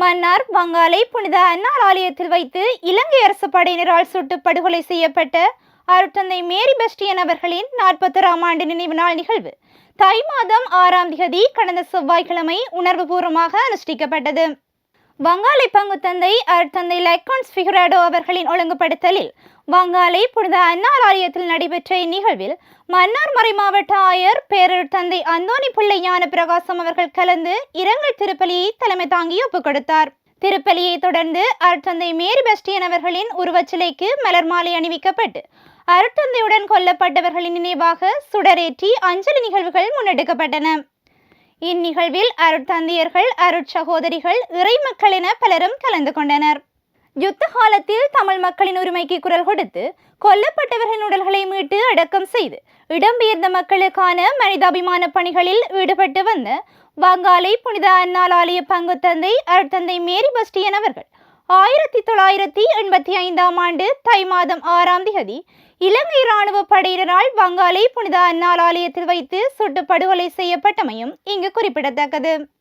மன்னார் வங்காளை புனித அன்னார் ஆலயத்தில் வைத்து இலங்கை அரசு படையினரால் சுட்டு படுகொலை செய்யப்பட்ட அருட்தந்தை மேரி பெஸ்டியன் அவர்களின் நாற்பத்தொராம் ஆண்டு நினைவு நாள் நிகழ்வு. தை மாதம் ஆறாம் திகதி கடந்த செவ்வாய்க்கிழமை உணர்வுபூர்வமாக அனுஷ்டிக்கப்பட்டது. வங்காளி பங்குத்தந்தை அருட்தந்தை லைக்கான்ஸ் ஃபிகராடோ அவர்களின் ஒழுங்குபடுத்தலில் வங்காளை புனித அன்னார் ஆலயத்தில் நடைபெற்ற இந்நிகழ்வில் மன்னார் மறைமாவட்ட ஆயர் பேரர் தந்தை அந்தோணி பிள்ளை ஞான பிரகாசம் அவர்கள் கலந்து இரங்கல் திருப்பலியை தலைமை தாங்கி ஒப்புக் கொடுத்தார். திருப்பலியை தொடர்ந்து அருட்தந்தை மேரி பெஸ்டியன் அவர்களின் உருவச்சிலைக்கு மலர் மாலை அணிவிக்கப்பட்டு அருட்தந்தையுடன் கொல்லப்பட்டவர்களின் நினைவாக சுடரேற்றி அஞ்சலி நிகழ்வுகள் முன்னெடுக்கப்பட்டன. இந்நிகழ்வில் அருட்தந்தையர்கள் அருட்சகோதரிகள் இறைமக்கள் என பலரும் கலந்து கொண்டனர். யுத்த காலத்தில் தமிழ் மக்களின் உரிமைக்கு குரல் கொடுத்து கொல்லப்பட்டவர்களின் உடல்களை மீட்டு அடக்கம் செய்து இடம்பெயர்ந்த மக்களுக்கான மனிதாபிமான பணிகளில் ஈடுபட்டு வந்த வங்காளி புனித அன்னாள் ஆலய பங்குத்தந்தை அருட்தந்தை மேரி பஸ்டியன் அவர்கள் ஆயிரத்தி தொள்ளாயிரத்தி எண்பத்தி ஐந்தாம் ஆண்டு தை மாதம் ஆறாம் திகதி இலங்கை இராணுவ படையினரால் வங்காளி புனித அன்னாள் ஆலயத்தில் வைத்து சுட்டு படுகொலை செய்யப்பட்டமையும் இங்கு குறிப்பிடத்தக்கது.